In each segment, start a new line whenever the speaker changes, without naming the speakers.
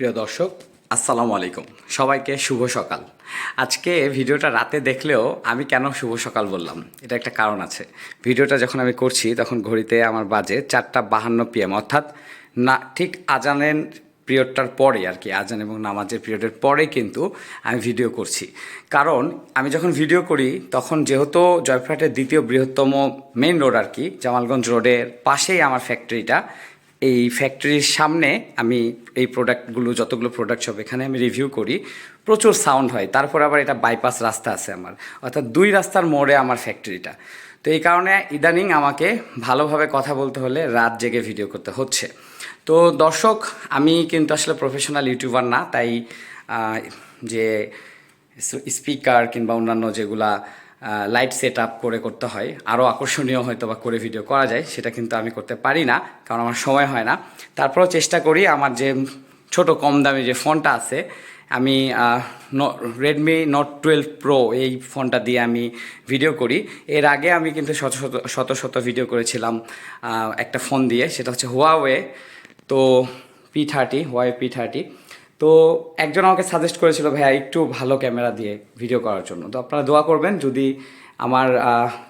প্রিয় দর্শক, আসসালামু আলাইকুম। সবাইকে শুভ সকাল। আজকে ভিডিওটা রাতে দেখলেও আমি কেন শুভ সকাল বললাম? এটা একটা কারণ আছে। ভিডিওটা যখন আমি করছি, তখন ঘড়িতে আমার বাজে চারটা বাহান্ন পিএম অর্থাৎ না, ঠিক আজানের পিরিয়ডটার পরে আর কি, আজান এবং নামাজের পিরিয়ডের পরে কিন্তু আমি ভিডিও করছি। কারণ আমি যখন ভিডিও করি, তখন যেহেতু জয়ফ্রাটের দ্বিতীয় বৃহত্তম মেইন রোড আর কি, জামালগঞ্জ রোডের পাশেই আমার ফ্যাক্টরিটা এই ফ্যাক্টরির সামনে আমি এই প্রোডাক্টগুলো যতগুলো প্রোডাক্ট সব এখানে আমি রিভিউ করি। প্রচুর সাউন্ড হয়। তারপর আবার এটা বাইপাস রাস্তা আছে আমার। অর্থাৎ দুই রাস্তার মোড়ে আমার ফ্যাক্টরিটা তো এই কারণে ইদানিং আমাকে ভালোভাবে কথা বলতে হলে রাত জেগে ভিডিও করতে হচ্ছে। তো দর্শক, আমি কিন্তু আসলে প্রফেশনাল ইউটিউবার না, তাই যে স্পিকার কিংবা অন্যান্য যেগুলা লাইট সেট আপ করে করতে হয়। আরও আকর্ষণীয় হয়তো বা করে ভিডিও করা যায়, সেটা কিন্তু আমি করতে পারি না, কারণ আমার সময় হয় না। তারপরেও চেষ্টা করি আমার যে ছোট কম দামি যে ফোনটা আছে, আমি রেডমি নোট টুয়েলভ প্রো এই ফোনটা দিয়ে আমি ভিডিও করি। এর আগে আমি কিন্তু শত শত শত শত ভিডিও করেছিলাম একটা ফোন দিয়ে, সেটা হচ্ছে হুয়াওয়ে তো P thirty Y P thirty তো একজন আমাকে সাজেস্ট করেছিল, ভাইয়া, একটু ভালো ক্যামেরা দিয়ে ভিডিও করার জন্য। তো আপনারা দোয়া করবেন, যদি আমার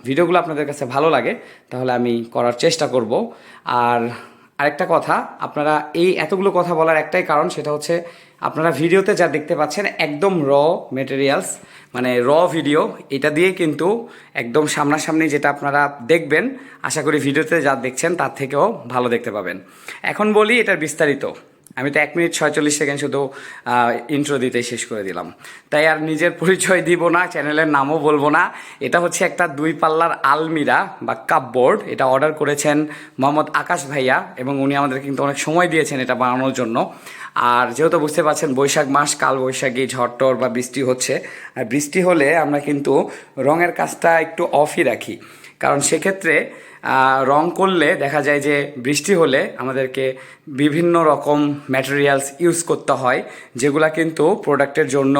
ভিডিওগুলো আপনাদের কাছে ভালো লাগে, তাহলে আমি করার চেষ্টা করব। আর আরেকটা কথা, আপনারা এই এতগুলো কথা বলার একটাই কারণ, সেটা হচ্ছে আপনারা ভিডিওতে যা দেখতে পাচ্ছেন, একদম র মেটেরিয়ালস মানে র ভিডিও এটা দিয়ে কিন্তু একদম সামনাসামনি যেটা আপনারা দেখবেন, আশা করি ভিডিওতে যা দেখছেন, তার থেকেও ভালো দেখতে পাবেন। এখন বলি, এটার বিস্তারিত। আমি তো এক মিনিট ছয়চল্লিশ সেকেন্ড শুধু ইন্ট্রো দিতে শেষ করে দিলাম। তাই আর নিজের পরিচয় দিব না, চ্যানেলের নামও বলব না। এটা হচ্ছে একটা দুই পাল্লার আলমিরা বা কাপবোর্ড। এটা অর্ডার করেছেন মোহাম্মদ আকাশ ভাইয়া এবং উনি আমাদের কিন্তু অনেক সময় দিয়েছেন এটা বানানোর জন্য। আর যেহেতু বুঝতে পারছেন বৈশাখ মাস, কাল বৈশাখী ঝড়টর বা বৃষ্টি হচ্ছে। আর বৃষ্টি হলে আমরা কিন্তু রঙের কাজটা একটু অফই রাখি। কারণ সেক্ষেত্রে রং করলে দেখা যায় যে বৃষ্টি হলে আমাদেরকে বিভিন্ন রকম ম্যাটেরিয়ালস ইউজ করতে হয়, যেগুলা কিন্তু প্রোডাক্টের জন্য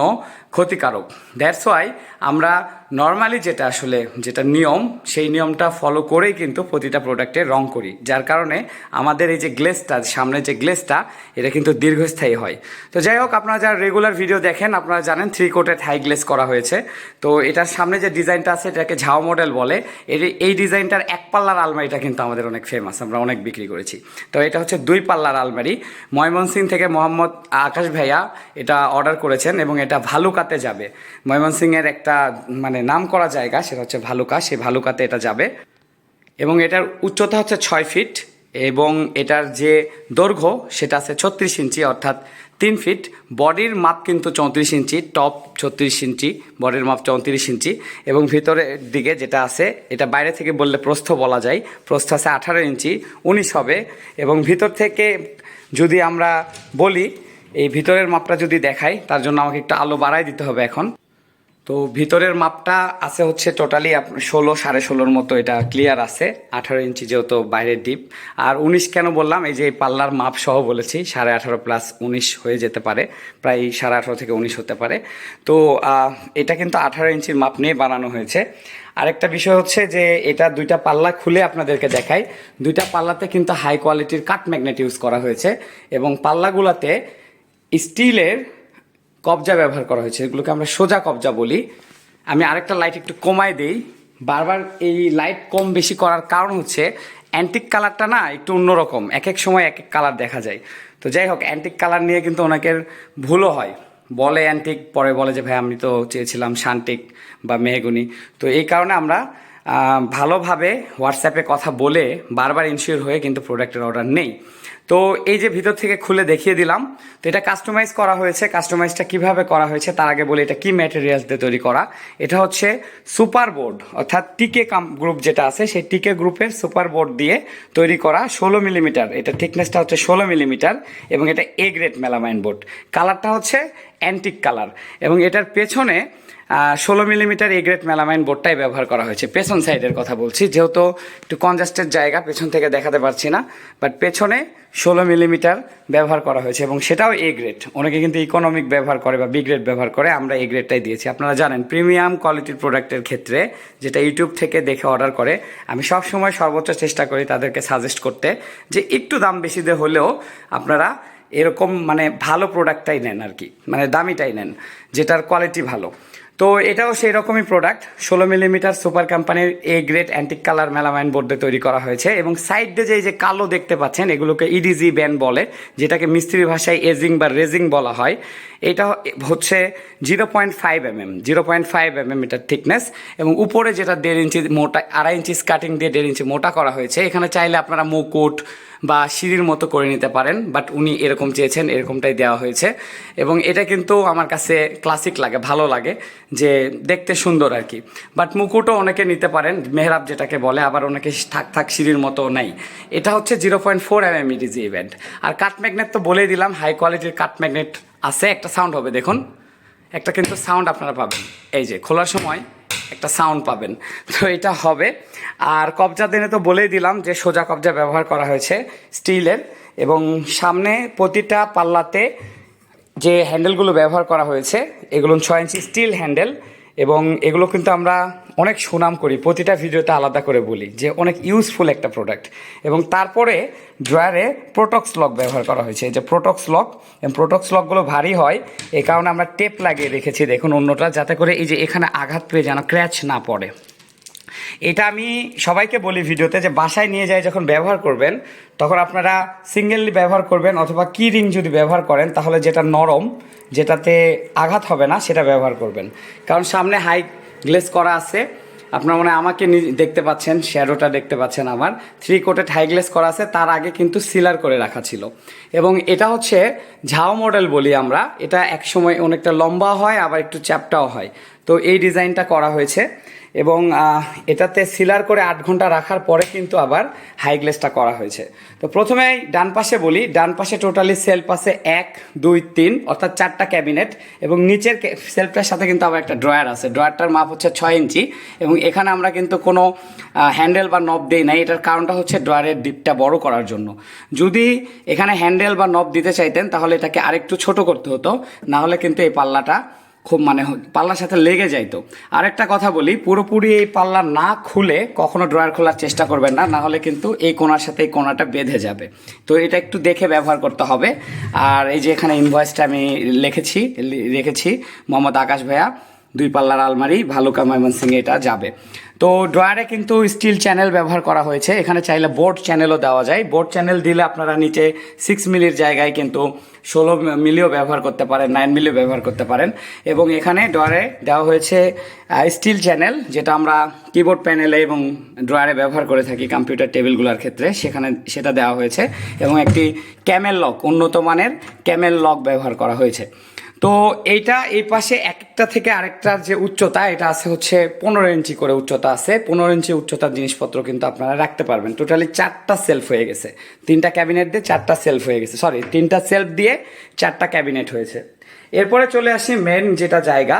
ক্ষতিকারক। দ্যাটস ওয়াই আমরা নর্মালি যেটা আসলে যেটা নিয়ম, সেই নিয়মটা ফলো করেই কিন্তু প্রতিটা প্রোডাক্টে রং করি। যার কারণে আমাদের এই যে গ্লেসটা সামনে যে গ্লেসটা এটা কিন্তু দীর্ঘস্থায়ী হয়। তো যাই হোক, আপনারা যারা রেগুলার ভিডিও দেখেন, আপনারা জানেন থ্রি কোটেড হাই গ্লেস করা হয়েছে। তো এটার সামনে যে ডিজাইনটা আছে, এটাকে ঝাও মডেল বলে, এর এই ডিজাইনটার এক পাল্লার আলমারিটা কিন্তু আমাদের অনেক ফেমাস আমরা অনেক বিক্রি করেছি। তো এটা হচ্ছে দুই পাল্লার আলমারি। ময়মনসিং থেকে মোহাম্মদ আকাশ ভাইয়া এটা অর্ডার করেছেন এবং এটা ভালুকাতে যাবে। ময়মনসিংয়ের একটা মানে নাম করা জায়গা, সেটা হচ্ছে ভালুকা, সেই ভালুকাতে এটা যাবে। এবং এটার উচ্চতা হচ্ছে ছয় ফিট এবং এটার যে দৈর্ঘ্য, সেটা আছে ছত্রিশ ইঞ্চি, অর্থাৎ তিন ফিট। বডির মাপ কিন্তু চৌত্রিশ ইঞ্চি, টপ ছত্রিশ ইঞ্চি, বডির মাপ চৌত্রিশ ইঞ্চি। এবং ভিতরের দিকে যেটা আছে, এটা বাইরে থেকে বললে প্রস্থ বলা যায়, প্রস্থ আছে আঠারো ইঞ্চি, উনিশ হবে। এবং ভিতর থেকে যদি আমরা বলি, এই ভিতরের মাপটা যদি দেখাই, তার জন্য আমাকে একটু আলো বাড়াই দিতে হবে এখন। তো ভিতরের মাপটা আছে হচ্ছে টোটালি ষোলো, সাড়ে ষোলোর মতো, এটা ক্লিয়ার আছে, আঠারো ইঞ্চি যেহেতু বাইরের ডিপ আর উনিশ কেন বললাম, এই যে পাল্লার মাপ সহ বলেছি, সাড়ে আঠারো প্লাস উনিশ হয়ে যেতে পারে, প্রায় সাড়ে আঠারো থেকে উনিশ হতে পারে। তো এটা কিন্তু আঠারো ইঞ্চির মাপ নিয়ে বানানো হয়েছে। আরেকটা বিষয় হচ্ছে যে, এটা দুইটা পাল্লা খুলে আপনাদেরকে দেখাই। দুইটা পাল্লাতে কিন্তু হাই কোয়ালিটির কাট ম্যাগনেট ইউজ করা হয়েছে এবং পাল্লাগুলাতে স্টিলের কবজা ব্যবহার করা হয়েছে, এগুলোকে আমরা সোজা কবজা বলি। আমি আরেকটা লাইট একটু কমাই দেই। বারবার এই লাইট কম বেশি করার কারণ হচ্ছে অ্যান্টিক কালারটা না একটু অন্যরকম এক এক সময় এক এক কালার দেখা যায়। তো যাই হোক অ্যান্টিক কালার নিয়ে কিন্তু অনেকের ভুলও হয়। বলে অ্যান্টিক পরে বলে যে, ভাই, আমি তো চেয়েছিলাম শান্তিক বা মেহগুনি। তো এই কারণে আমরা ভালোভাবে হোয়াটসঅ্যাপে কথা বলে বারবার ইনশিওর হয়ে কিন্তু প্রোডাক্টের অর্ডার নেই। তো এই যে ভিতর থেকে খুলে দেখিয়ে দিলাম, তো এটা কাস্টমাইজ করা হয়েছে। কাস্টমাইজটা কীভাবে করা হয়েছে তার আগে বলি এটা কি ম্যাটেরিয়ালস দিয়ে তৈরি করা। এটা হচ্ছে সুপার বোর্ড অর্থাৎ টিকে কাম গ্রুপ যেটা আছে, সেই টিকে গ্রুপের সুপার বোর্ড দিয়ে তৈরি করা ষোলো মিলিমিটার এটা থিকনেসটা হচ্ছে ষোলো মিলিমিটার এবং এটা এ গ্রেড মেলামাইন বোর্ড কালারটা হচ্ছে অ্যান্টিক কালার এবং এটার পেছনে ষোলো মিলিমিটার এ গ্রেড মেলামাইন বোর্ডটাই ব্যবহার করা হয়েছে। পেছন সাইডের কথা বলছি, যেহেতু একটু কনজাস্টেড জায়গা, পেছন থেকে দেখাতে পারছি না বাট পেছনে ষোলো মিলিমিটার ব্যবহার করা হয়েছে এবং সেটাও এ গ্রেড অনেকে কিন্তু ইকোনমিক ব্যবহার করে বা বি গ্রেড ব্যবহার করে, আমরা এ গ্রেডটাই দিয়েছি। আপনারা জানেন প্রিমিয়াম কোয়ালিটির প্রোডাক্টের ক্ষেত্রে যেটা ইউটিউব থেকে দেখে অর্ডার করে, আমি সব সময় সর্বোচ্চ চেষ্টা করি তাদেরকে সাজেস্ট করতে যে একটু দাম বেশি দিয়ে হলেও আপনারা এরকম মানে ভালো প্রোডাক্টটাই নেন আর কি মানে দামিটাই নেন, যেটার কোয়ালিটি ভালো। তো এটাও সেই রকমই প্রোডাক্ট ষোলো মিলিমিটার সুপার কোম্পানির A grade antique colour melamine বোর্ডে তৈরি করা হয়েছে এবং সাইড দিয়ে যে এই যে কালো দেখতে পাচ্ছেন, এগুলোকে ইডিজি ব্যান বলে, যেটাকে মিস্ত্রি ভাষায় এজিং বা রেজিং বলা হয়। এটা হচ্ছে zero point five M M zero point five M M এটার থিকনেস এবং উপরে যেটা দেড় ইঞ্চি মোটা, আড়াই ইঞ্চি কাটিং দিয়ে দেড় ইঞ্চি মোটা করা হয়েছে। এখানে চাইলে আপনারা মুকুট বা সিঁড়ির মতো করে নিতে পারেন বাট উনি এরকম চেয়েছেন, এরকমটাই দেওয়া হয়েছে। এবং এটা কিন্তু আমার কাছে ক্লাসিক লাগে, ভালো লাগে, যে দেখতে সুন্দর আর কি। বাট মুকুটও অনেকে নিতে পারেন, মেহরাব যেটাকে বলে, আবার অনেকে থাক থাক সিঁড়ির মতো নেই। এটা হচ্ছে zero point four M M EDG event আর কাট ম্যাগনেট তো বলেই দিলাম হাই কোয়ালিটির কাট ম্যাগনেট আছে, একটা সাউন্ড হবে, দেখুন। একটা কিন্তু সাউন্ড আপনারা পাবেন। এই যে, খোলার সময় একটা সাউন্ড পাবেন। তো এটা হবে। আর কবজা দিনে তো বলেই দিলাম যে সোজা কবজা ব্যবহার করা হয়েছে স্টিলের। এবং সামনে প্রতিটা পাল্লাতে যে হ্যান্ডেলগুলো ব্যবহার করা হয়েছে, এগুলো ছয় ইঞ্চি স্টিল হ্যান্ডেল এবং এগুলো কিন্তু আমরা অনেক সুনাম করি, প্রতিটা ভিডিওতে আলাদা করে বলি যে অনেক ইউজফুল একটা প্রোডাক্ট এবং তারপরে ড্রয়ারে প্রোটক্স লক ব্যবহার করা হয়েছে। যে প্রোটক্স লক এবং প্রোটক্স লকগুলো ভারী হয়, এ কারণে আমরা টেপ লাগিয়ে রেখেছি। দেখুন অন্যটা, যাতে করে এই যে এখানে আঘাত পেয়ে যেন ক্র্যাচ না পড়ে। এটা আমি সবাইকে বলি ভিডিওতে যে বাসায় নিয়ে যায় যখন ব্যবহার করবেন, তখন আপনারা সিঙ্গেললি ব্যবহার করবেন অথবা কি রিং যদি ব্যবহার করেন, তাহলে যেটা নরম, যেটাতে আঘাত হবে না, সেটা ব্যবহার করবেন। কারণ সামনে হাই গ্লেস করা আছে। আপনার মনে আমাকে দেখতে পাচ্ছেন শ্যাডোটা দেখতে পাচ্ছেন আমার। থ্রি কোটেড হাই গ্লেস করা আছে, তার আগে কিন্তু সিলার করে রাখা ছিল। এবং এটা হচ্ছে ঝাও মডেল বলি আমরা। এটা একসময় অনেকটা লম্বা হয়, আবার একটু চ্যাপটাও হয়। তো এই ডিজাইনটা করা হয়েছে। এবং এটাতে সিলার করে আট ঘণ্টা রাখার পরে কিন্তু আবার হাই গ্লেসটা করা হয়েছে। তো প্রথমে ডান পাশে বলি, ডান পাশে টোটালি সেলফ আছে এক, দুই, তিন, অর্থাৎ চারটা ক্যাবিনেট এবং নিচের সেলফটার সাথে কিন্তু আবার একটা ড্রয়ার আছে। ড্রয়ারটার মাপ হচ্ছে ছয় ইঞ্চি এবং এখানে আমরা কিন্তু কোনো হ্যান্ডেল বা নব দিই নাই। এটার কারণটা হচ্ছে ড্রয়ারের ডিপটা বড় করার জন্য। যদি এখানে হ্যান্ডেল বা নব দিতে চাইতেন তাহলে এটাকে আরেকটু ছোট করতে হতো, নাহলে কিন্তু এই পাল্লাটা খুব মানে পাল্লার সাথে লেগে যাইতো আরেকটা কথা বলি, পুরোপুরি এই পাল্লা না খুলে কখনো ড্রয়ার খোলার চেষ্টা করবেন না না হলে কিন্তু এই কোনার সাথে এই কোনাটা বেঁধে যাবে। তো এটা একটু দেখে ব্যবহার করতে হবে। আর এই যে এখানে ইনভয়েসটা আমি লিখেছি রেখেছি, মোহাম্মদ আকাশ ভাইয়া। দুই পাল্লার আলমারি ভালো ভালুকা ময়মনসিংহে এটা যাবে। তো ড্রয়ারে কিন্তু স্টিল চ্যানেল ব্যবহার করা হয়েছে। এখানে চাইলে বোর্ড চ্যানেলও দেওয়া যায়। বোর্ড চ্যানেল দিলে আপনারা নিচে সিক্স মিলির জায়গায় কিন্তু ষোলো মিলিও ব্যবহার করতে পারেন নাইন মিলিও ব্যবহার করতে পারেন। এবং এখানে ড্রয়ারে দেওয়া হয়েছে স্টিল চ্যানেল, যেটা আমরা কিবোর্ড প্যানেলে এবং ড্রয়ারে ব্যবহার করে থাকি কম্পিউটার টেবিলগুলোর ক্ষেত্রে। সেখানে সেটা দেওয়া হয়েছে। এবং একটি ক্যামেল লক উন্নত মানের ক্যামেল লক ব্যবহার করা হয়েছে। তো এইটা এই পাশে একটা থেকে আরেকটার যে উচ্চতা, এটা আছে হচ্ছে পনেরো ইঞ্চি করে উচ্চতা আছে। পনেরো ইঞ্চি উচ্চতার জিনিসপত্র কিন্তু আপনারা রাখতে পারবেন। টোটালি চারটা সেলফ হয়ে গেছে। তিনটা ক্যাবিনেট দিয়ে চারটা সেলফ হয়ে গেছে। সরি তিনটা সেলফ দিয়ে চারটা ক্যাবিনেট হয়েছে। এরপরে চলে আসি মেন যেটা জায়গা,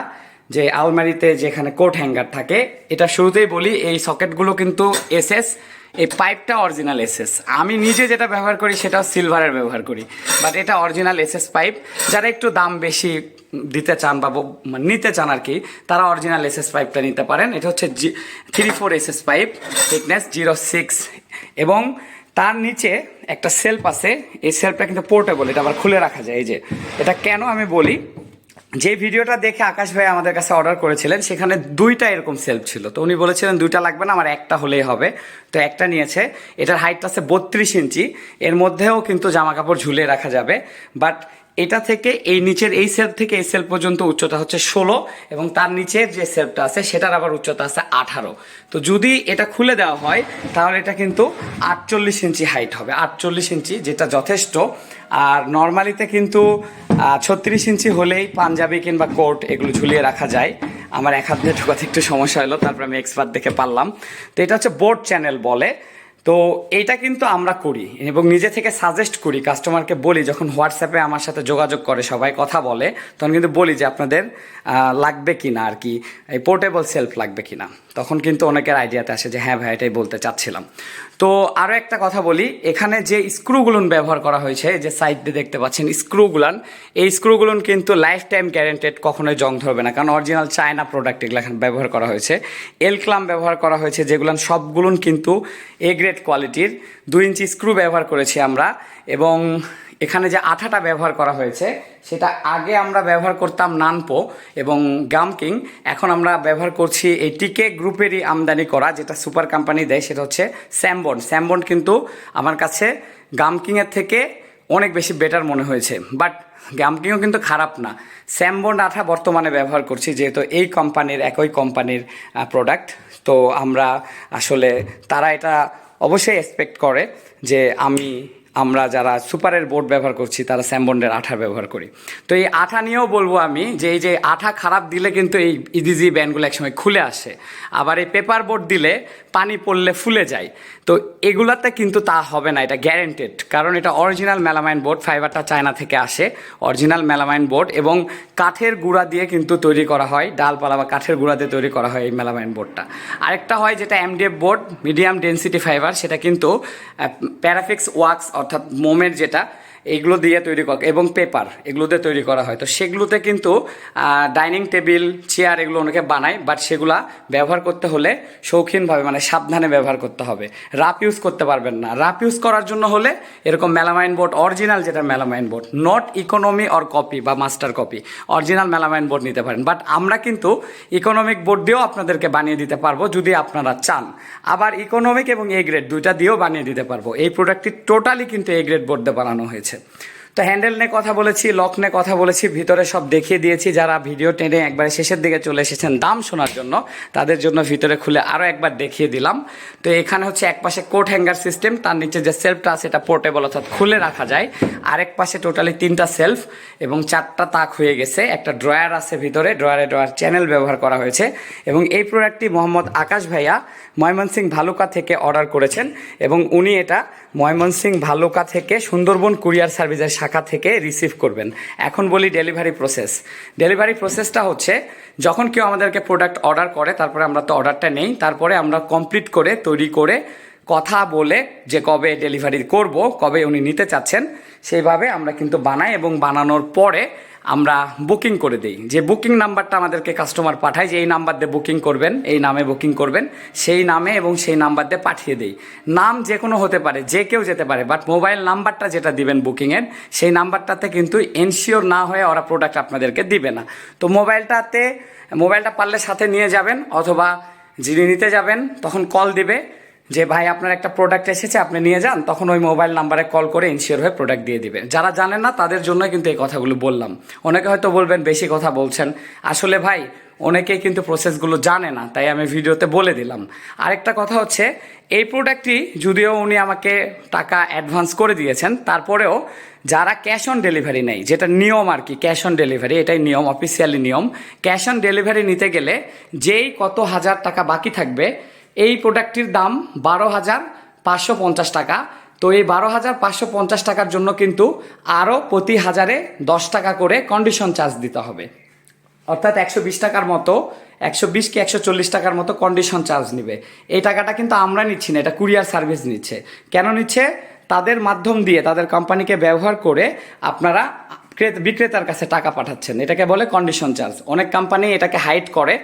যে আলমারিতে যেখানে কোট হ্যাঙ্গার থাকে, এটা শুরুতেই বলি, এই সকেটগুলো কিন্তু এসএস এই পাইপটা অরিজিনাল এসএস আমি নিজে যেটা ব্যবহার করি, সেটাও সিলভারের ব্যবহার করি। বাট এটা অরিজিনাল এসএস পাইপ যারা একটু দাম বেশি দিতে চান বা মানে নিতে চান আর কি, তারা অরিজিনাল এসএস পাইপটা নিতে পারেন। এটা হচ্ছে G three four SS pipe thickness zero six এবং তার নিচে একটা সেলফ আছে। এই সেলফটা কিন্তু পোর্টেবল এটা আবার খুলে রাখা যায়। এই যে, এটা কেন আমি বলি? যে ভিডিওটা দেখে আকাশ ভাই আমাদের কাছে অর্ডার করেছিলেন, সেখানে দুইটা এরকম সেলফ ছিল। তো উনি বলেছিলেন, দুইটা লাগবে না, আমার একটা হলেই হবে। তো একটা নিয়েছে। এটার হাইটটা আছে বত্রিশ ইঞ্চি। এর মধ্যেও কিন্তু জামা কাপড় ঝুলে রাখা যাবে। বাট এটা থেকে এই নিচের এই সেলফ থেকে এই সেলফ পর্যন্ত উচ্চতা হচ্ছে ষোলো এবং তার নিচের যে সেলফটা আছে সেটার আবার উচ্চতা আছে আঠারো। তো যদি এটা খুলে দেওয়া হয়, তাহলে এটা কিন্তু আটচল্লিশ ইঞ্চি হাইট হবে। আটচল্লিশ ইঞ্চি যেটা যথেষ্ট। আর নর্মালিতে কিন্তু ছত্রিশ ইঞ্চি হলেই পাঞ্জাবি কিংবা কোট এগুলো ঝুলিয়ে রাখা যায়। আমার এক হাত দিয়ে ঢোকাতে একটু সমস্যা হলো, তারপর আমি এক্সপার্ট দেখে পারলাম। তো এটা হচ্ছে বোর্ড চ্যানেল বলে। তো এটা কিন্তু আমরা করি এবং নিজে থেকে সাজেস্ট করি কাস্টমারকে বলি, যখন হোয়াটসঅ্যাপে আমার সাথে যোগাযোগ করে, সবাই কথা বলে, তখন কিন্তু বলি যে আপনাদের লাগবে কি না আর কি, এই পোর্টেবল সেলফ লাগবে কি না তখন কিন্তু অনেকের আইডিয়াতে আসে যে হ্যাঁ ভাই, এটাই বলতে চাচ্ছিলাম। তো আরও একটা কথা বলি, এখানে যে স্ক্রুগুলোন ব্যবহার করা হয়েছে যে সাইড দিয়ে দেখতে পাচ্ছেন স্ক্রুগুলান এই স্ক্রুগুলোন কিন্তু লাইফ টাইম গ্যারেন্টেড কখনোই জং ধরবে না, কারণ অরিজিনাল চায়না প্রোডাক্ট এগুলো এখানে ব্যবহার করা হয়েছে। এল ক্লাম ব্যবহার করা হয়েছে, যেগুলান সবগুলোন কিন্তু এ গ্রেড কোয়ালিটির দুই ইঞ্চি স্ক্রু ব্যবহার করেছি আমরা এবং এখানে যে আঠাটা ব্যবহার করা হয়েছে, সেটা আগে আমরা ব্যবহার করতাম নানপো এবং গামকিং এখন আমরা ব্যবহার করছি এই টিকে গ্রুপেরই আমদানি করা, যেটা সুপার কোম্পানি দেয়, সেটা হচ্ছে স্যামবন্ড স্যামবন্ড কিন্তু আমার কাছে গামকিংয়ের থেকে অনেক বেশি বেটার মনে হয়েছে। বাট গামকিংও কিন্তু খারাপ না। স্যামবন্ড আঠা বর্তমানে ব্যবহার করছি, যেহেতু এই কোম্পানির, একই কোম্পানির প্রোডাক্ট তো আমরা আসলে তারা এটা অবশ্যই এক্সপেক্ট করে যে আমি আমরা যারা সুপারের বোর্ড ব্যবহার করছি, তারা স্যামবন্ডের আঠা ব্যবহার করি। তো এই আঠা নিয়েও বলব আমি যে, এই যে আঠা খারাপ দিলে কিন্তু এই ইডিজি ব্যান্ডগুলো একসময় খুলে আসে। আবার এই পেপার বোর্ড দিলে পানি পড়লে ফুলে যায়। তো এগুলাতে কিন্তু তা হবে না, এটা গ্যারেন্টেড কারণ এটা অরিজিনাল মেলামাইন বোর্ড ফাইবারটা চায়না থেকে আসে অরিজিনাল মেলামাইন বোর্ড এবং কাঠের গুঁড়া দিয়ে কিন্তু তৈরি করা হয়, ডালপালা বা কাঠের গুঁড়া দিয়ে তৈরি করা হয় এই মেলামাইন বোর্ডটা আরেকটা হয় যেটা MDF board medium density fibre সেটা কিন্তু প্যারাফিক্স ওয়াক্স অর্থাৎ মোমের যেটা এইগুলো দিয়ে তৈরি করা এবং পেপার এগুলো দিয়ে তৈরি করা হয়। তো সেগুলোতে কিন্তু ডাইনিং টেবিল, চেয়ার এগুলো অনেকে বানায়, বাট সেগুলা ব্যবহার করতে হলে শৌখিনভাবে মানে সাবধানে ব্যবহার করতে হবে। রাপ ইউজ করতে পারবেন না। রাপ ইউজ করার জন্য হলে এরকম মেলামাইন বোর্ড, অরিজিনাল যেটা melamine board, not economy or copy বা master copy, original melamine board নিতে পারেন। বাট আমরা কিন্তু ইকোনমিক বোর্ড দিয়েও আপনাদেরকে বানিয়ে দিতে পারব যদি আপনারা চান। আবার ইকোনমিক এবং এ গ্রেড দুইটা দিয়েও বানিয়ে দিতে পারব। এই প্রোডাক্টটি টোটালি কিন্তু এ গ্রেড বোর্ড দিয়ে বানানো হয়েছে। છે. তো হ্যান্ডেল নিয়ে কথা বলেছি, লক নিয়ে কথা বলেছি, ভিতরে সব দেখিয়ে দিয়েছি, যারা ভিডিও টেনে একবারে শেষের দিকে চলে এসেছেন দাম শোনার জন্য, তাদের জন্য ভিতরে খুলে আরও একবার দেখিয়ে দিলাম। তো এখানে হচ্ছে এক পাশে কোট হ্যাঙ্গার সিস্টেম, তার নিচে যে সেলফটা আছে এটা পোর্টেবল অর্থাৎ খুলে রাখা যায়। আরেক পাশে টোটালি তিনটা সেলফ এবং চারটা তাক হয়ে গেছে, একটা ড্রয়ার আছে ভিতরে, ড্রয়ারে ড্রয়ার চ্যানেল ব্যবহার করা হয়েছে। এবং এই প্রোডাক্টটি মোহাম্মদ আকাশ ভাইয়া ময়মনসিং ভালুকা থেকে অর্ডার করেছেন এবং উনি এটা ময়মনসিং ভালুকা থেকে সুন্দরবন কুরিয়ার সার্ভিসের শাখা থেকে রিসিভ করবেন। এখন বলি ডেলিভারি প্রসেস ডেলিভারি প্রসেসটা হচ্ছে, যখন কেউ আমাদেরকে প্রোডাক্ট অর্ডার করে, তারপরে আমরা তো অর্ডারটা নেই, তারপরে আমরা কমপ্লিট করে, তৈরি করে কথা বলে যে কবে ডেলিভারি করব, কবে উনি নিতে চাচ্ছেন, সেইভাবে আমরা কিন্তু বানাই এবং বানানোর পরে আমরা বুকিং করে দিই। যে বুকিং নাম্বারটা আমাদেরকে কাস্টমার পাঠায়, যে এই নাম্বার দিয়ে বুকিং করবেন, এই নামে বুকিং করবেন, সেই নামে এবং সেই নাম্বার দিয়ে পাঠিয়ে দিই। নাম যে কোনো হতে পারে, যে কেউ যেতে পারে বাট মোবাইল নাম্বারটা যেটা দিবেন বুকিংয়ের সেই নাম্বারটাতে কিন্তু এনশিওর না হয়ে ওরা প্রোডাক্ট আপনাদেরকে দিবে না। তো মোবাইলটাতে, মোবাইলটা পারলে সাথে নিয়ে যাবেন, অথবা যিনি নিতে যাবেন, তখন কল দিবে যে ভাই আপনার একটা প্রোডাক্ট এসেছে, আপনি নিয়ে যান, তখন ওই মোবাইল নাম্বারে কল করে ইনশিওর হয়ে প্রোডাক্ট দিয়ে দিবে। যারা জানেন না, তাদের জন্য কিন্তু এই কথাগুলো বললাম। অনেকে হয়তো বলবেন, বেশি কথা বলছেন। আসলে ভাই, অনেকেই কিন্তু প্রসেসগুলো জানে না, তাই আমি ভিডিওতে বলে দিলাম। আরেকটা কথা হচ্ছে, এই প্রোডাক্টটি যদিও উনি আমাকে টাকা অ্যাডভান্স করে দিয়েছেন, তারপরেও যারা ক্যাশ অন ডেলিভারি নেই যেটা নিয়ম আর কি ক্যাশ অন ডেলিভারি এটাই নিয়ম অফিসিয়ালি নিয়ম। ক্যাশ অন ডেলিভারি নিতে গেলে যেই কত হাজার টাকা বাকি থাকবে এই প্রোডাক্টটির দাম বারো হাজার পাঁচশো পঞ্চাশ টাকা। তো এই বারো হাজার পাঁচশো পঞ্চাশ টাকার জন্য কিন্তু আরও প্রতি হাজারে দশ টাকা করে কন্ডিশন চার্জ দিতে হবে। অর্থাৎ একশো বিশ টাকার মতো, একশো বিশ কি একশো চল্লিশ টাকার মতো কন্ডিশন চার্জ নেবে। এই টাকাটা কিন্তু আমরা নিচ্ছি না, এটা কুরিয়ার সার্ভিস নিচ্ছে। কেন নিচ্ছে? তাদের মাধ্যম দিয়ে, তাদের কোম্পানিকে ব্যবহার করে আপনারা ক্রেত- বিক্রেতার কাছে টাকা পাঠাচ্ছেন। এটাকে বলে কন্ডিশন চার্জ অনেক কোম্পানি এটাকে হাইড করে।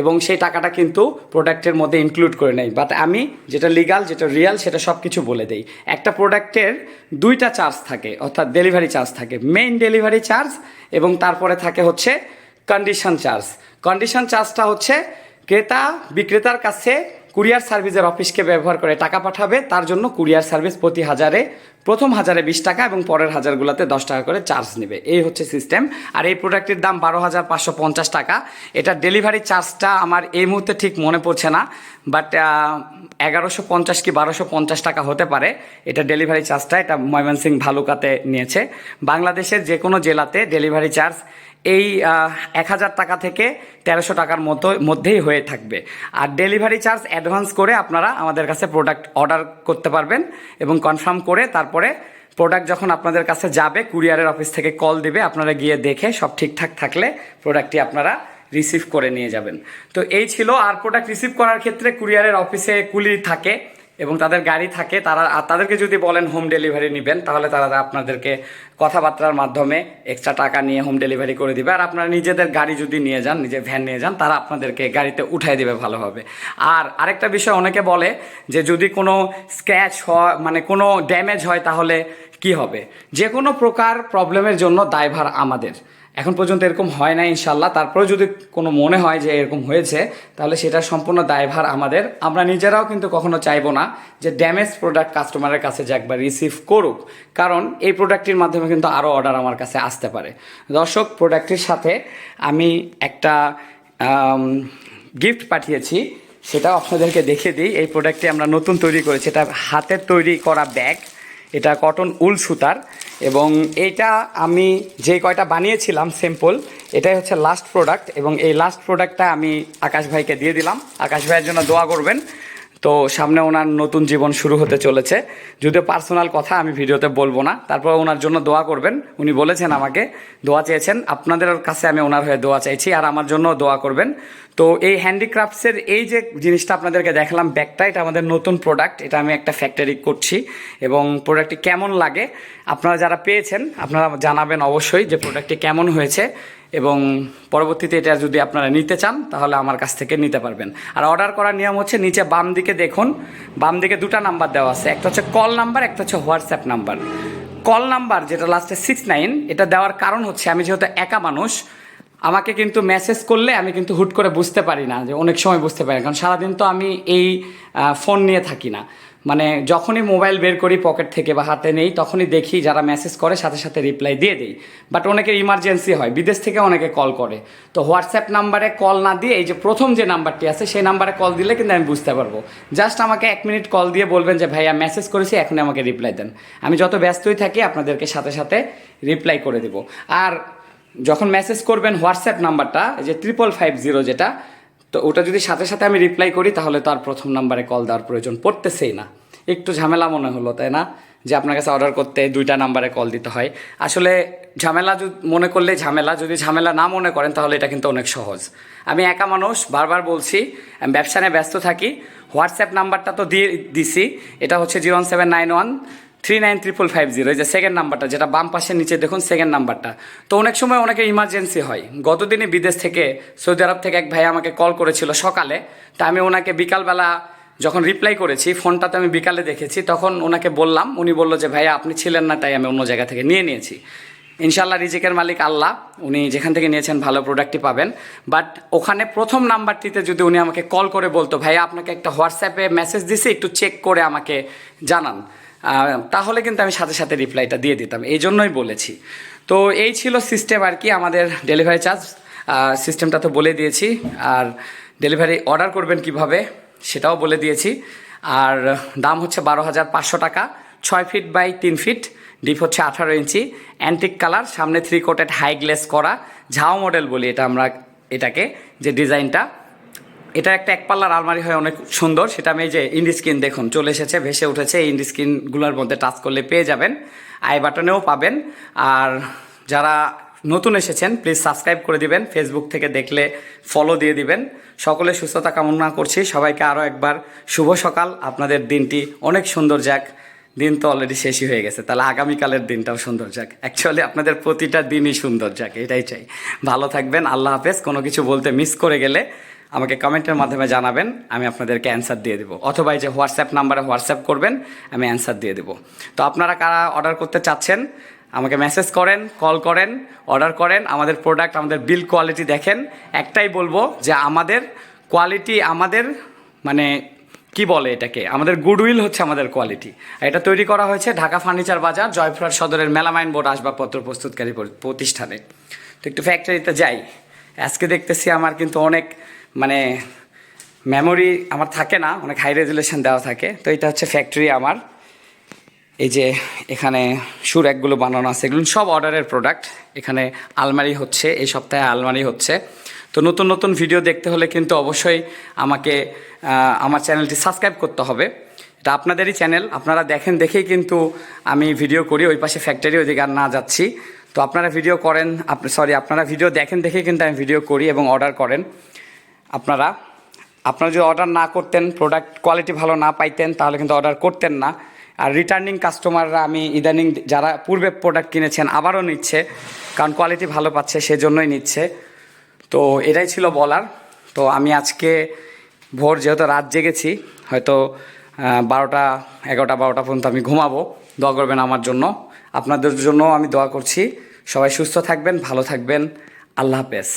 এবং সেই টাকাটা কিন্তু প্রোডাক্টের মধ্যে ইনক্লুড করে নেয়। বাট আমি যেটা লিগাল যেটা রিয়াল সেটা সব কিছু বলে দেই। একটা প্রোডাক্টের দুইটা চার্জ থাকে, অর্থাৎ ডেলিভারি চার্জ থাকে। মেইন ডেলিভারি চার্জ এবং তারপরে থাকে হচ্ছে কন্ডিশন চার্জ কন্ডিশন চার্জটা হচ্ছে ক্রেতা বিক্রেতার কাছে কুরিয়ার সার্ভিসের অফিসকে ব্যবহার করে টাকা পাঠাবে, তার জন্য কুরিয়ার সার্ভিস প্রতি হাজারে, প্রথম হাজারে বিশ টাকা এবং পরের হাজারগুলোতে দশ টাকা করে চার্জ নেবে। এই হচ্ছে সিস্টেম। আর এই প্রোডাক্টের দাম বারো হাজার পাঁচশো পঞ্চাশ টাকা। এটা ডেলিভারি চার্জটা আমার এই মুহূর্তে ঠিক মনে পড়ছে না, বাট এগারোশো পঞ্চাশ কি বারোশো পঞ্চাশ টাকা হতে পারে। এটা ডেলিভারি চার্জটা, এটা ময়মনসিং ভালুকাতে নিয়েছে। বাংলাদেশের যে কোনো জেলাতে ডেলিভারি চার্জ এই এক হাজার টাকা থেকে তেরোশো টাকার মতো, মধ্যেই হয়ে থাকবে। আর ডেলিভারি চার্জ অ্যাডভান্স করে আপনারা আমাদের কাছে প্রোডাক্ট অর্ডার করতে পারবেন এবং কনফার্ম করে তারপরে প্রোডাক্ট যখন আপনাদের কাছে যাবে, কুরিয়ারের অফিস থেকে কল দিবে, আপনারা গিয়ে দেখে সব ঠিকঠাক থাকলে প্রোডাক্টটি আপনারা রিসিভ করে নিয়ে যাবেন। তো এই ছিল আর প্রোডাক্ট রিসিভ করার ক্ষেত্রে কুরিয়ারের অফিসে কুলি থাকে এবং তাদের গাড়ি থাকে, তারা তাদেরকে যদি বলেন হোম ডেলিভারি নেবেন, তাহলে তারা আপনাদেরকে কথাবার্তার মাধ্যমে এক্সট্রা টাকা নিয়ে হোম ডেলিভারি করে দিবে। আর আপনারা নিজেদের গাড়ি যদি নিয়ে যান, নিজের ভ্যান নিয়ে যান, তারা আপনাদেরকে গাড়িতে উঠাই দেবে ভালোভাবে। আর আরেকটা বিষয় অনেকে বলে যে যদি কোনো স্ক্র্যাচ হয় মানে কোনো ড্যামেজ হয়, তাহলে কি হবে? যে কোনো প্রকার প্রবলেমের জন্য দায়ভার আমাদের। এখন পর্যন্ত এরকম হয় না ইনশাল্লাহ তারপরে যদি কোনো মনে হয় যে এরকম হয়েছে, তাহলে সেটা সম্পূর্ণ দায়ভার আমাদের। আমরা নিজেরাও কিন্তু কখনো চাইব না যে ড্যামেজ প্রোডাক্ট কাস্টমারের কাছে যে একবার রিসিভ করুক। কারণ এই প্রোডাক্টটির মাধ্যমে কিন্তু আরও অর্ডার আমার কাছে আসতে পারে। দর্শক প্রোডাক্টটির সাথে আমি একটা গিফট পাঠিয়েছি। সেটাও আপনাদেরকে দেখে দিই। এই প্রোডাক্টটি আমরা নতুন তৈরি করেছি। এটা হাতের তৈরি করা ব্যাগ এটা কটন উল সুতার এবং এইটা আমি যে কয়টা বানিয়েছিলাম সিম্পল এটাই হচ্ছে লাস্ট প্রোডাক্ট এবং এই লাস্ট প্রোডাক্টটা আমি আকাশ ভাইকে দিয়ে দিলাম। আকাশ ভাইয়ের জন্য দোয়া করবেন। তো সামনে ওনার নতুন জীবন শুরু হতে চলেছে। যদিও পার্সোনাল কথা, আমি ভিডিওতে বলব না। তারপর ওনার জন্য দোয়া করবেন। উনি বলেছেন আমাকে, দোয়া চেয়েছেন। আপনাদের কাছে আমি ওনার হয়ে দোয়া চাইছি আর আমার জন্য দোয়া করবেন। তো এই হ্যান্ডিক্রাফটসের এই যে জিনিসটা আপনাদেরকে দেখালাম, ব্যাগটা, এটা আমাদের নতুন প্রোডাক্ট এটা আমি একটা ফ্যাক্টরি করছি এবং প্রোডাক্টটি কেমন লাগে আপনারা যারা পেয়েছেন, আপনারা জানাবেন অবশ্যই যে প্রোডাক্টটি কেমন হয়েছে এবং পরবর্তীতে এটা যদি আপনারা নিতে চান, তাহলে আমার কাছ থেকে নিতে পারবেন। আর অর্ডার করার নিয়ম হচ্ছে নিচে বাম দিকে দেখুন, বাম দিকে দুটা নাম্বার দেওয়া আছে, একটা হচ্ছে কল নাম্বার একটা হচ্ছে হোয়াটসঅ্যাপ নাম্বার কল নাম্বার যেটা লাস্টে সিক্স নাইন এটা দেওয়ার কারণ হচ্ছে আমি যেহেতু একা মানুষ আমাকে কিন্তু মেসেজ করলে আমি কিন্তু হুট করে বুঝতে পারি না, যে অনেক সময় বুঝতে পারি কারণ সারাদিন তো আমি এই ফোন নিয়ে থাকি না। মানে যখনই মোবাইল বের করি পকেট থেকে বা হাতে নেই, তখনই দেখি যারা মেসেজ করে, সাথে সাথে রিপ্লাই দিয়ে দিই। বাট অনেকের ইমার্জেন্সি হয়, বিদেশ থেকে অনেকে কল করে। তো হোয়াটসঅ্যাপ নাম্বারে কল না দিয়ে, এই যে প্রথম যে নাম্বারটি আছে, সেই নাম্বারে কল দিলে কিন্তু আমি বুঝতে পারব। জাস্ট আমাকে এক মিনিট কল দিয়ে বলবেন যে, ভাইয়া মেসেজ করেছি, এখনই আমাকে রিপ্লাই দেন। আমি যত ব্যস্তই থাকি, আপনাদেরকে সাথে সাথে রিপ্লাই করে দেবো। আর যখন মেসেজ করবেন হোয়াটসঅ্যাপ নাম্বারটা যে ট্রিপল ফাইভ জিরো যেটা, তো ওটা যদি সাথে সাথে আমি রিপ্লাই করি, তাহলে তার প্রথম নাম্বারে কল দেওয়ার প্রয়োজন পড়তেছেই না। একটু ঝামেলা মনে হলো, তাই না? যে আপনার কাছে অর্ডার করতে দুইটা নাম্বারে কল দিতে হয়। আসলে ঝামেলা মনে করলে ঝামেলা, যদি ঝামেলা না মনে করেন, তাহলে এটা কিন্তু অনেক সহজ। আমি একা মানুষ, বারবার বলছি, আমি ব্যবসা নিয়ে ব্যস্ত থাকি হোয়াটসঅ্যাপ নাম্বারটা তো দিয়ে দিছি, এটা হচ্ছে zero seven nine one three nine triple five zero যে সেকেন্ড নাম্বারটা যেটা বাম পাশের নিচে, দেখুন সেকেন্ড নাম্বারটা তো অনেক সময় অনেকে ইমার্জেন্সি হয়। গতদিনে বিদেশ থেকে সৌদি আরব থেকে এক ভাই আমাকে কল করেছিল সকালে। তা আমি ওনাকে বিকালবেলা যখন রিপ্লাই করেছি ফোনটাতে আমি বিকালে দেখেছি, তখন ওনাকে বললাম, উনি বলল যে, ভাইয়া, আপনি ছিলেন না, তাই আমি অন্য জায়গা থেকে নিয়ে নিয়েছি। ইনশাল্লাহ রিজিকের মালিক আল্লাহ, উনি যেখান থেকে নিয়েছেন, ভালো প্রোডাক্টই পাবেন। বাট ওখানে প্রথম নাম্বারটিতে যদি উনি আমাকে কল করে বলতো, ভাইয়া, আপনাকে একটা হোয়াটসঅ্যাপে মেসেজ দিছি, একটু চেক করে আমাকে জানান। তাহলে কিন্তু আমি সাথে সাথে রিপ্লাইটা দিয়ে দিতাম এই জন্যই বলেছি। তো এই ছিল সিস্টেম আর কি, আমাদের ডেলিভারি চার্জ সিস্টেমটা তো বলে দিয়েছি, আর ডেলিভারি অর্ডার করবেন কীভাবে সেটাও বলে দিয়েছি। আর দাম হচ্ছে বারো হাজার পাঁচশো টাকা, ছয় ফিট বাই তিন ফিট ডিপ হচ্ছে আঠারো ইঞ্চি। অ্যান্টিক কালার সামনে থ্রি কোটেড হাই গ্লেস করা, ঝাও মডেল বলি এটা আমরা এটাকে, যে ডিজাইনটা এটা একটা এক পাল্লার আলমারি হয়, অনেক সুন্দর। সেটা আমি যে ইন্ডি স্ক্রিন দেখুন, চলে এসেছে, ভেসে উঠেছে। এই ইন্ডি স্ক্রিনগুলোর মধ্যে টাচ করলে পেয়ে যাবেন আই বাটনেও পাবেন। আর যারা নতুন এসেছেন প্লিজ সাবস্ক্রাইব করে দিবেন ফেসবুক থেকে দেখলে ফলো দিয়ে দিবেন। সকলে সুস্থতা কামনা করছি। সবাইকে আরও একবার শুভ সকাল। আপনাদের দিনটি অনেক সুন্দর যাক। দিন তো অলরেডি শেষই হয়ে গেছে। তাহলে আগামীকালের দিনটাও সুন্দর যাক। অ্যাকচুয়ালি আপনাদের প্রতিটা দিনই সুন্দর যাক, এটাই চাই। ভালো থাকবেন, আল্লাহ হাফেজ। কোনো কিছু বলতে মিস করে গেলে আমাকে কমেন্টের মাধ্যমে জানাবেন, আমি আপনাদেরকে অ্যান্সার দিয়ে দেবো। অথবা এই যে হোয়াটসঅ্যাপ নাম্বারে হোয়াটসঅ্যাপ করবেন, আমি অ্যান্সার দিয়ে দেবো। তো আপনারা কারা অর্ডার করতে চাচ্ছেন, আমাকে মেসেজ করেন কল করেন অর্ডার করেন, আমাদের প্রোডাক্ট আমাদের বিল কোয়ালিটি দেখেন। একটাই বলব যে আমাদের কোয়ালিটি আমাদের মানে কি বলে এটাকে? আমাদের গুডউইল হচ্ছে আমাদের কোয়ালিটি এটা তৈরি করা হয়েছে ঢাকা ফার্নিচার বাজার, জয়পুরহাট সদরের মেলামাইন বোর্ড আসবাবপত্র প্রস্তুতকারী প্রতিষ্ঠানে। তো একটু ফ্যাক্টরিতে যাই। আজকে দেখতেছি আমার কিন্তু অনেক মানে মেমোরি আমার থাকে না, অনেক হাই রেজুলেশন দেওয়া থাকে। তো এটা হচ্ছে ফ্যাক্টরি আমার। এই যে এখানে সুর একগুলো বানানো আছে, এগুলো সব অর্ডারের প্রোডাক্ট এখানে আলমারি হচ্ছে, এই সপ্তাহে আলমারি হচ্ছে। তো নতুন নতুন ভিডিও দেখতে হলে কিন্তু অবশ্যই আমাকে আমার চ্যানেলটি সাবস্ক্রাইব করতে হবে। এটা আপনাদেরই চ্যানেল আপনারা দেখেন দেখেই কিন্তু আমি ভিডিও করি, ওই পাশে ফ্যাক্টরি ওইদিকে আর না যাচ্ছি। তো আপনারা ভিডিও করেন সরি আপনারা ভিডিও দেখেন দেখেই কিন্তু আমি ভিডিও করি এবং অর্ডার করেন। আপনারা আপনারা যদি অর্ডার না করতেন প্রোডাক্ট কোয়ালিটি ভালো না পাইতেন, তাহলে কিন্তু অর্ডার করতেন না। আর রিটার্নিং কাস্টমাররা আমি ইদানিং যারা পূর্বে প্রোডাক্ট কিনেছেন, আবারও নিচ্ছে, কারণ কোয়ালিটি ভালো পাচ্ছে, সেজন্যই নিচ্ছে। তো এটাই ছিল বলার। তো আমি আজকে ভোর যেহেতু রাত জেগেছি, হয়তো বারোটা, এগারোটা, বারোটা পর্যন্ত আমি ঘুমাবো। দোয়া করবেন আমার জন্য। আপনাদের জন্য আমি দোয়া করছি। সবাই সুস্থ থাকবেন, ভালো থাকবেন। আল্লাহ হাফেজ।